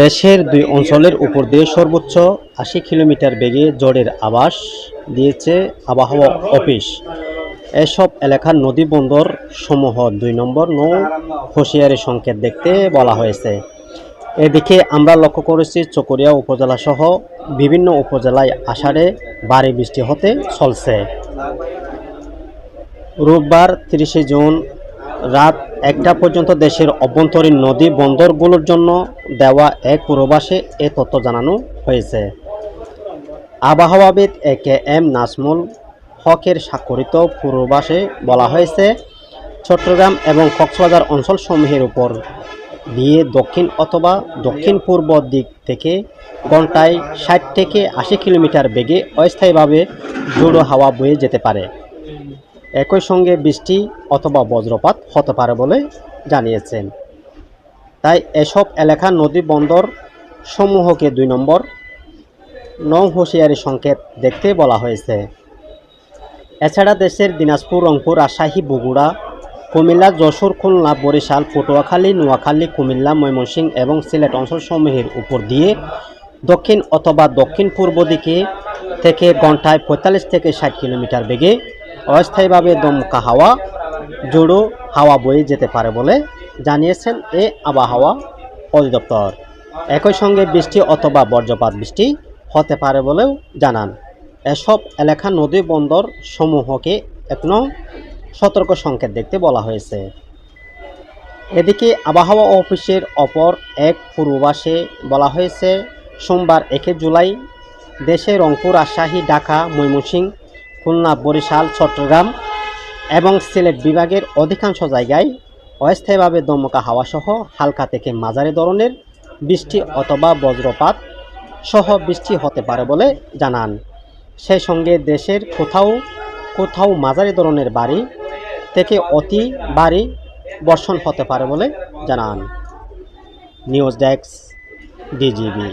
দেশের দুই অঞ্চলের উপর দিয়ে সর্বোচ্চ আশি কিলোমিটার বেগে ঝড়ের আবাস দিয়েছে আবহাওয়া অফিস। এসব এলাকার নদী বন্দর সমূহ দুই নম্বর নৌ হুঁশিয়ারি সংকেত দেখতে বলা হয়েছে। এদিকে আমরা লক্ষ্য করেছি চকরিয়া উপজেলা সহ বিভিন্ন উপজেলায় আষাঢ়ে ভারী বৃষ্টি হতে চলছে। রোববার তিরিশে জুন রাত একটা পর্যন্ত দেশের অভ্যন্তরীণ নদী বন্দরগুলোর জন্য দেওয়া এক পূর্বাসে এ তথ্য জানানো হয়েছে। আবহাওয়াবিদ এ কে এম নাজমুল হকের স্বাক্ষরিত পূর্বাসে বলা হয়েছে, চট্টগ্রাম এবং কক্সবাজার অঞ্চলসমূহের উপর দিয়ে দক্ষিণ অথবা দক্ষিণ পূর্ব দিক থেকে ঘন্টায় ষাট থেকে আশি কিলোমিটার বেগে অস্থায়ীভাবে জোড়ো হাওয়া বয়ে যেতে পারে। একই সঙ্গে বৃষ্টি অথবা বজ্রপাত হতে পারে বলে জানিয়েছেন। তাই এসব এলাকার নদী বন্দর সমূহকে দুই নম্বর নৌ হুঁশিয়ারি সংকেত দেখতে বলা হয়েছে। এছাড়া দেশের দিনাজপুর, রংপুর, রাজশাহী, বগুড়া, কুমিল্লা, যশোর, খুলনা, বরিশাল, পটুয়াখালী, নোয়াখালী, কুমিল্লা, ময়মনসিংহ এবং সিলেট অঞ্চলসমূহের উপর দিয়ে দক্ষিণ অথবা দক্ষিণ পূর্ব দিকে থেকে ঘন্টায় পঁয়তাল্লিশ থেকে ষাট কিলোমিটার বেগে অস্থায়ীভাবে দমকা হাওয়া, জোড়ো হাওয়া বয়ে যেতে পারে বলে জানিয়েছেন এ আবহাওয়া অধিদপ্তর। একই সঙ্গে বৃষ্টি অথবা বজ্রপাত বৃষ্টি হতে পারে বলেও জানান। এসব এলাকা নদী বন্দর সমূহকে এখনও সতর্ক সংকেত দেখতে বলা হয়েছে। এদিকে আবহাওয়া অফিসের অপর এক পূর্বাসে বলা হয়েছে, সোমবার একে জুলাই দেশে রংপুর, রাজশাহী, ঢাকা, ময়মনসিংহ খুলনা, বরিশাল, চট্টগ্রাম এবং সিলেট বিভাগের অধিকাংশ জায়গায় অস্থায়ীভাবে দমকা হাওয়াসহ হালকা থেকে মাঝারি ধরনের বৃষ্টি অথবা বজ্রপাত সহ বৃষ্টি হতে পারে বলে জানান। সেই সঙ্গে দেশের কোথাও কোথাও মাঝারি ধরনের বাড়ি থেকে অতি ভারী বর্ষণ হতে পারে বলে জানান। News desk, DGB.